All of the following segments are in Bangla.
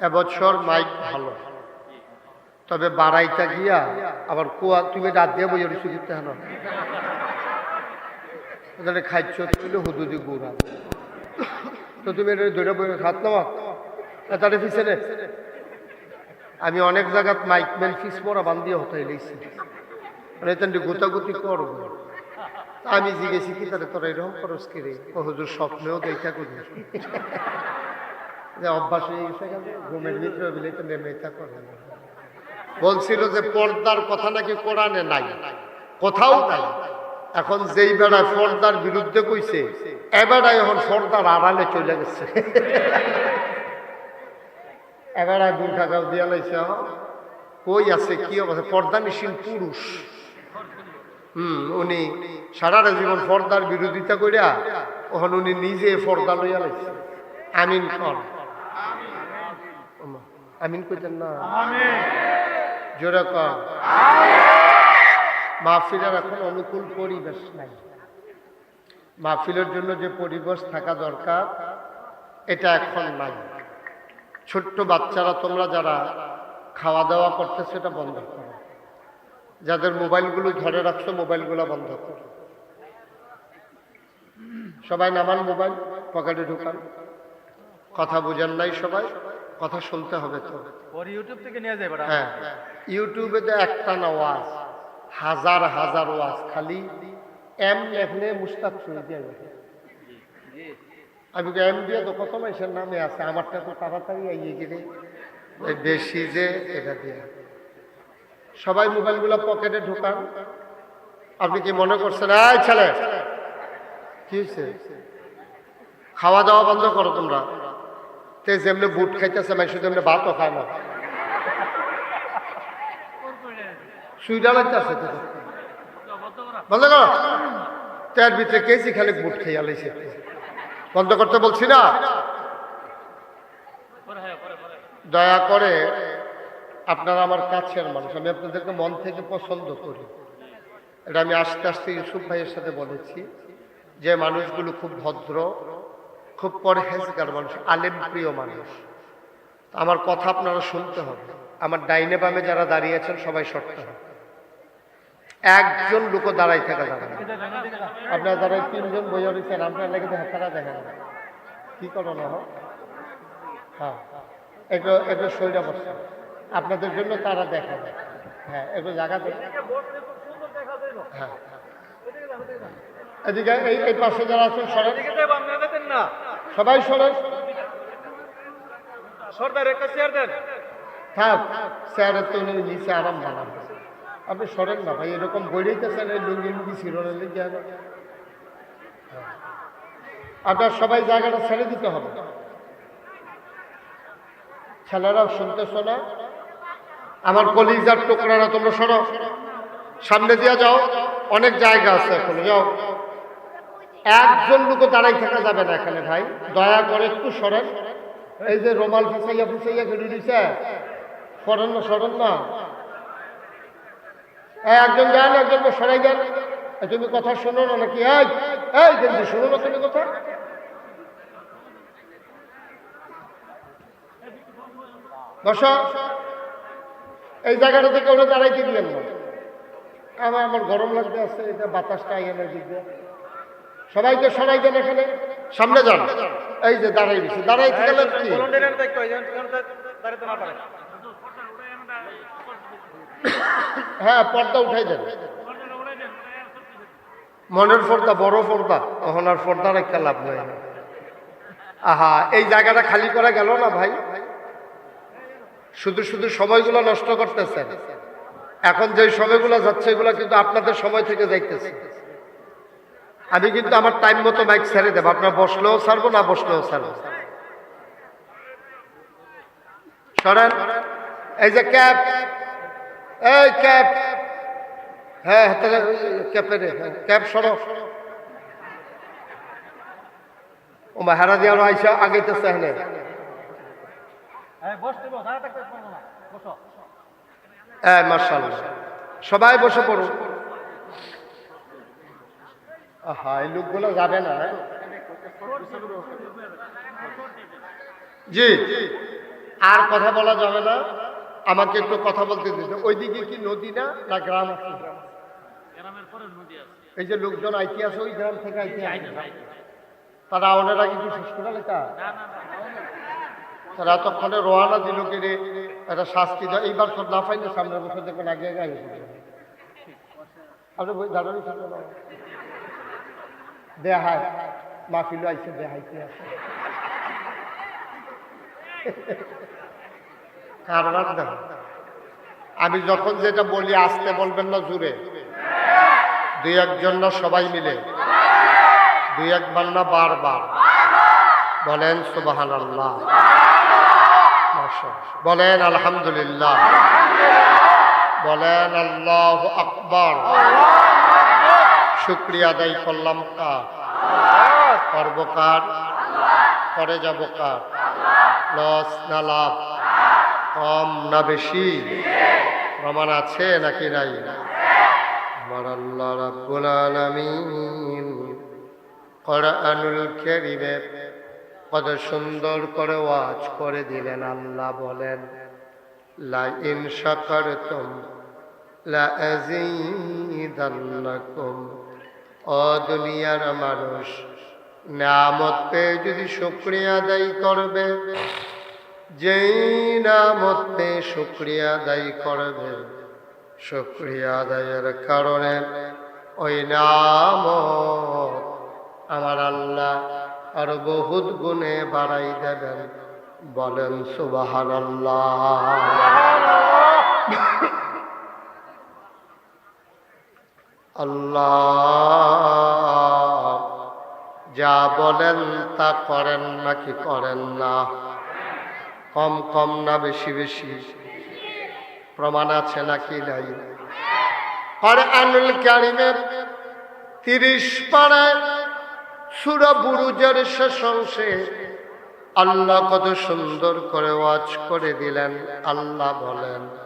এবছর মাইক ভালো। তবে বাড়াইটা গিয়া আবার কুয়া তুমি রাত দিয়ে বই রুচি দিতে হলো তাহলে খাইছ তুলে হুদুদি গুড়া তো তুমি এটা ধরে বই খাত নামা তাহলে পিছনে আমি অনেক জায়গাত মাইক ম্যান ফিস মরা বান্ধিয়ে হতাই লইছি। মানে তেমনি গোতাগুতি করব। আমি জিজ্ঞেসি কি তাহলে তোরা এরকম খরচ করে হুজুর স্বপ্নেও দেখা করি অভ্যাস হয়ে গেছে ঘুমের ভিতরে তো নেমেতা করে বলছিল যে পর্দার কথা নাকি কোরআনে নাই। কোথাও নাই। এখন যেই বেড়ায় পর্দার বিরুদ্ধে কইছে এবেড়ায় এখন পর্দার আড়ালে চলে গেছে। এবেড়ায় বুর্খা গাও দিয়া লাইছে কই আছে কি অবস্থা? পর্দা নিশীল পুরুষ। হুম উনি সারাটা জীবন পর্দার বিরোধিতা করিয়া ওখানে উনি নিজে পর্দা লইয়া লাইছে। আমিন ওমা, আমিন কইতেন না? জোরে কন। মাহফিলের এখন অনুকূল পরিবেশ নাই। মাহফিলের জন্য যে পরিবেশ থাকা দরকার এটা এখন নাই। ছোট্ট বাচ্চারা তোমরা যারা খাওয়া দাওয়া করতে সেটা বন্ধ করো। যাদের মোবাইলগুলো ধরে রাখছো মোবাইলগুলো বন্ধ করো। সবাই নামান মোবাইল পকেটে ঢুকান। কথা বুঝেন নাই সবাই? কথা শুনতে হবে তো। ইউটিউব থেকে নিয়ে যাবে হ্যাঁ ইউটিউবে তো একটা না ওয়াজ হাজার হাজার ওয়াজ খালি এম লেখলে মুস্তাক শুনে দিয়ে আমি তো এম দিয়ে তো কত মাইসের নামে আছে আমারটা তো তাড়াতাড়ি আইয়ে গেলে বেশি যে এটা দিয়ে। সবাই মোবাইলগুলো পকেটে ঢুকান। আপনি কি মনে করছেন এই ছেলে কি হয়েছে খাওয়া দাওয়া বন্ধ করো তোমরা। তে যেমনি বুট খাইতেছে মানুষ তেমনি ভাতও খায় না। সুইডা লাগতেছে বন্ধ করো। তার ভিতরে কেজি খালি বুট খাইয়া লাইছে। বন্ধ করতে বলছি না। দয়া করে আপনারা আমার কাছের মানুষ, আমি আপনাদেরকে মন থেকে পছন্দ করি। এটা আমি আস্তে আস্তে ইউসুফ ভাইয়ের সাথে বলেছি যে মানুষগুলো খুব ভদ্র খুব পরহেজগার মানুষ, আলেম প্রিয় মানুষ। আমার কথা আপনারা শুনতে হবে। আমার ডাইনে বামে যারা দাঁড়িয়ে আছেন, সবাই সরতে হবে। একজন লোকও দাঁড়াই থাকা যাবে আপনার দাঁড়াই তিনজন বইয়া রয়েছেন, আপনার লেগে তো হাতারা দেখেন। কি করো না হ্যাঁ। একটু একটু শরীরে বসে আপনাদের জন্য তারা দেখা যায় হ্যাঁ একটু জায়গা হ্যাঁ। এদিকে এই পাশে যারা আছেন না। সবাই সরেন। সর্দার একটা চেয়ার দেন। থাক স্যারের তো নিচে আরাম বানান আপনি সরেন না ভাই এরকম বইটাইতেছেন এই লুঙ্গি লুঙ্গি শিরোনের লিখে আপনার সবাই জায়গাটা ছেড়ে দিতে হবে। ছেলেরাও শুনতে না? আমার কলিজার টুকরারা তোমরা সরো। সামনে দিয়া যাও অনেক জায়গা আছে এখন যাও। একজন লোক দাঁড়াই থাকা যাবে না এখানে ভাই। দয়া করে একটু সরেন। এই যে রোমাল ফেসাইয়া ফুসাইয়া ঘুরে দিছে। সরেন না সরেন না। একজন যান, একজন সরাই যান। তুমি কথা শোনো না নাকি? এই এই, কিন্তু শোনো না তুমি কথা। বসো। এই জায়গাটা থেকে ওরা দাঁড়াইতে দিলেন না। আমার আমার গরম লাগতে আছে, এটা বাতাসটা আইয়া দিক সবাইকে সরাই দেন এখানে। সামনে যান। এই যে দাঁড়াই দিছি দাঁড়াইতে গেলে কি? হয়, পর্দা উঠাই দেন। মনের পর্দা, বড় পর্দা। তখন আর পর্দার একটা লাভ নাই। আহা, এই জায়গাটা খালি করা গেল না ভাই? শুধু শুধু সময়গুলো নষ্ট করতেছেন। এখন যে সময়গুলো যাচ্ছে, এগুলো কিন্তু আপনাদের সময় থেকে যাইতেছে। আমি কিন্তু আমার টাইম মতো বাইক ছেড়ে দেবো। আপনার বসলেও ছাড়বো না বসলেও ছাড়বো? সরেন। এই যে ক্যাব এই ক্যাব হ্যাঁ তাহলে ক্যাপে রে হ্যাঁ, ক্যাব সরো। ও মা হারা দিয়ে আইসা আগেইতেছে হ্যাঁ হ্যাঁ হ্যাঁ মার্শাল সবাই বসে পড়ুন। এই লোকগুলো যাবে না হ্যাঁ? জি, আর কথা বলা যাবে না। আমাকে একটু কথা বলতে দিতে ওইদিকে কি নদী না না গ্রাম আছে? এই যে লোকজন আইতে আসে ওই গ্রাম থেকে আসে তারা ওনারা কিন্তু শেষ করে লেখা? তারা এতক্ষণে রোয়ানা দিল কে রে, একটা শাস্তি দেয়। এইবার তো না পাইলে সামনের বছর দেখবেন আগে আগে আপনি। দেহায়। মাহফিল আইসে দেহাইতে আছে? কারবার দেখ আমি যখন যেটা বলি, আসতে বলবেন না জুড়ে। দুই একজন না সবাই মিলে। দুই একবার না বারবার। বলেন সুবাহান আল্লাহ বলেন, আলহামদুলিল্লাহ। বলেন, আল্লাহ আকবর। শুক্রিয়া আদায় করলাম কার? করব কার? যাব কার? লস না লাভ? কম না বেশি? প্রমাণ আছে নাকি নাই? আমার আল্লাহ রাব্বুল আলামিন কোরআনুল কারীমে কত সুন্দর করে ওয়াজ করে দিলেন, আল্লাহ বলেন লা ইন শাকারতুম লা আযীদান্নাকুম ও দুনিয়ার মানুষ নামত পেয়ে যদি শুক্রিয়া আদায় করবে। যেই নামত পেয়ে শুক্রিয়া আদায় করবে, শুক্রিয়া আদায়ের কারণে ওই নামত আমার আল্লাহ আরও বহুত গুণে বাড়াই দেবেন। বলেন সুবাহান আল্লাহ যা বলেন তা করেন নাকি করেন না? কম কম না বেশি বেশি। প্রমাণ আছে নাকি নাই? আনুল কারিমের তিরিশ পাড়ায় সুরা বুরুজের শেষ অংশে আল্লাহ কত সুন্দর করে ওয়াজ করে দিলেন, আল্লাহ বলেন।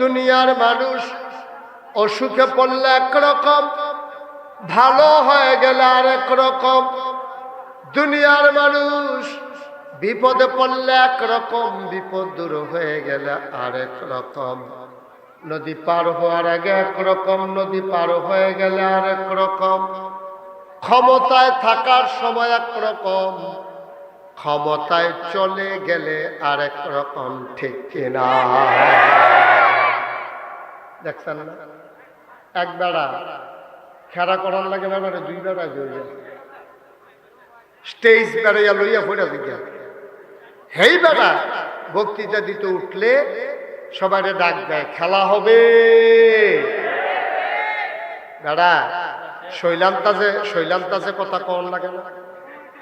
দুনিয়ার মানুষ অসুখে পড়লে একরকম, ভালো হয়ে গেলে আরেক রকম দুনিয়ার মানুষ বিপদে পড়লে একরকম, বিপদ দূর হয়ে গেলে আরেক রকম নদী পার হওয়ার আগে একরকম, নদী পার হয়ে গেলে আরেক রকম ক্ষমতায় থাকার সময় একরকম, ক্ষমতায় চলে গেলে আরেক রকম ঠিক কিনা? দেখছেন না? এক বেড়া খেরা করার লাগে ব্যাপারে দুই বেড়া যায় স্টেজ বেড়াইয়া লইয়া ফোটা দিকে। হেই বেড়া, বক্তৃতা দিতে উঠলে সবাই ডাক দেয়, খেলা হবে। বেড়া শৈলাম তাজে শৈলাম তাজে কথা কন লাগে না।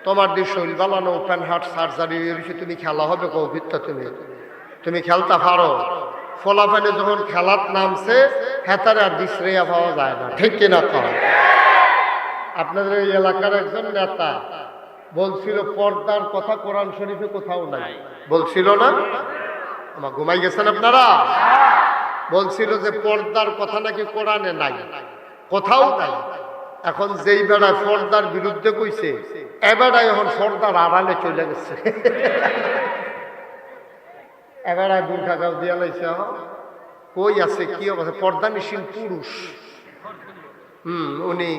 তোমার দিয়ে শৈল বালানো ওপেন হার্ট সার্জারি তুমি খেলা হবে কৌভিত্তা তুমি? তুমি খেলতে পারো? ফলাফানে যখন খেলার নামছে, হেতারে আর বিশ্রেয়া পাওয়া যায় না। ঠিক কিনা কর আপনাদের এই এলাকার একজন নেতা বলছিল, পর্দার কথা কোরআন শরীফে কোথাও নাই। বলছিল না? আমার ঘুমাই গেছেন আপনারা? বলছিল যে, পর্দার কথা নাকি কোরআনে নাই। কোথাও নাই। এখন যেই বেড়ায় পর্দার বিরুদ্ধে কইছে এবেড়ায় এখন পর্দার আড়ালে চলে গেছে। এবেড়ায় বুর্খা গাও দিয়া লাইছে কই আছে, কি অবস্থা? পর্দা নিশীল পুরুষ। হুম, উনি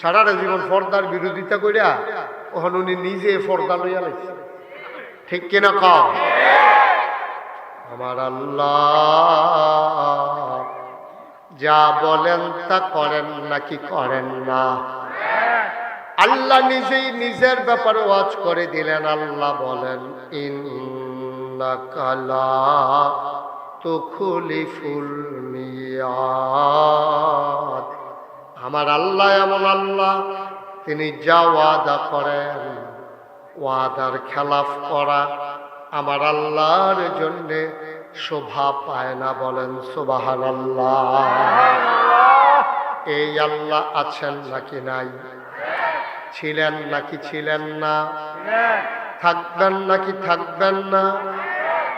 সারাটা জীবন পর্দার বিরোধিতা করিয়া ওখান উনি নিজে পর্দা লইয়া লাইছে। ঠিক কিনা কম আমার আল্লাহ, যা বলেন তা করেন নাকি করেন না? আল্লাহ নিজেই নিজের ব্যাপারে ওয়াজ করে দিলেন, আল্লাহ বলেন ইন্নাকালা তো খুলি ফুল মিয়াদ। আমার আল্লাহ এমন আল্লাহ, তিনি যা ওয়াদা করেন, ওয়াদার খেলাফ করা আমার আল্লাহর জন্যে শোভা পায় না বলেন সোবাহান আল্লাহ এই আল্লাহ আছেন নাকি নাই? ছিলেন নাকি ছিলেন না? থাকবেন নাকি থাকবেন না?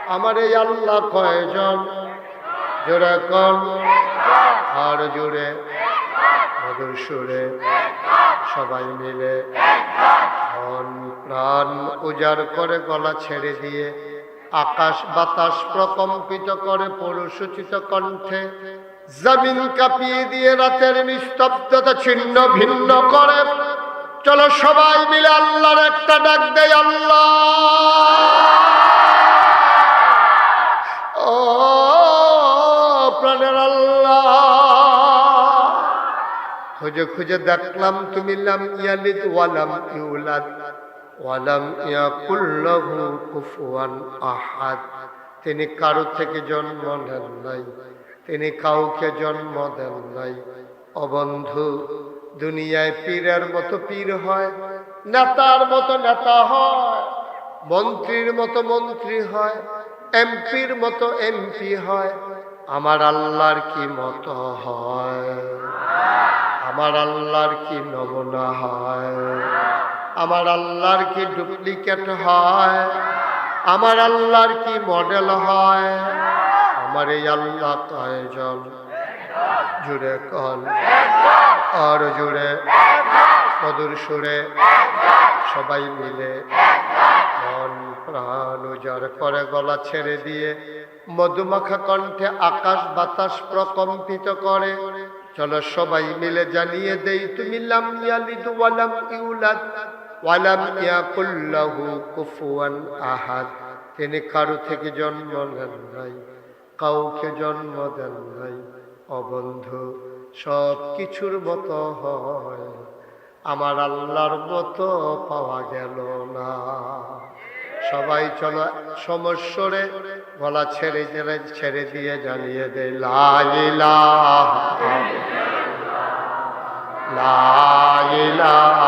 আমার এই আল্লাহ কয়জন? জোরে কন। আর জুড়ে মধুর সুরে। সবাই মিলে মন প্রাণ উজাড় করে গলা ছেড়ে দিয়ে আকাশ বাতাস প্রকম্পিত করে পরশুচিত কণ্ঠে জমিন কাঁপিয়ে দিয়ে রাতের নিস্তব্ধতা ছিন্ন ভিন্ন করে। চলো সবাই মিলে আল্লাহর একটা ডাক দেয় আল্লাহ! প্রাণের আল্লাহ। খুঁজে খুঁজে দেখলাম তুমি লাম ইয়ালিদ ওয়ালাম ইউলাদ। ওয়ালাম ইয়াকুল্লাহু কুফুয়ান আহাদ। তিনি কারও থেকে জন্ম নেন নাই। তিনি কাউকে জন্ম দেন নাই। অবন্ধু দুনিয়ায় পীরের মতো পীর হয়, নেতার মতো নেতা হয়, মন্ত্রীর মতো মন্ত্রী হয় এমপির মতো এমপি হয়। আমার আল্লাহর কি মতো হয়? আমার আল্লাহর কি নমুনা হয়? আমার আল্লাহর কি ডুপ্লিকেট হয়? আমার আল্লাহর কি মডেল হয়? আমার এই আল্লাহ কয়জন জুড়ে কল আর জুড়ে। মধুর সুরে। সবাই মিলে। মন প্রাণ উজাড় করে গলা ছেড়ে দিয়ে মধুমাখা কণ্ঠে আকাশ বাতাস প্রকম্পিত করে। চলো সবাই মিলে জানিয়ে দেই, তুমি তিনি কারও থেকে জন্ম নেন নাই, কাউকে জন্ম দেন নাই। অবন্ধু সব কিছুর মতো হয়, আমার আল্লাহর মতো পাওয়া গেল না। সবাই চলো সমস্যরে গলা ছেড়ে ছেড়ে ছেড়ে দিয়ে জানিয়ে দে লালিলা লাইলাহা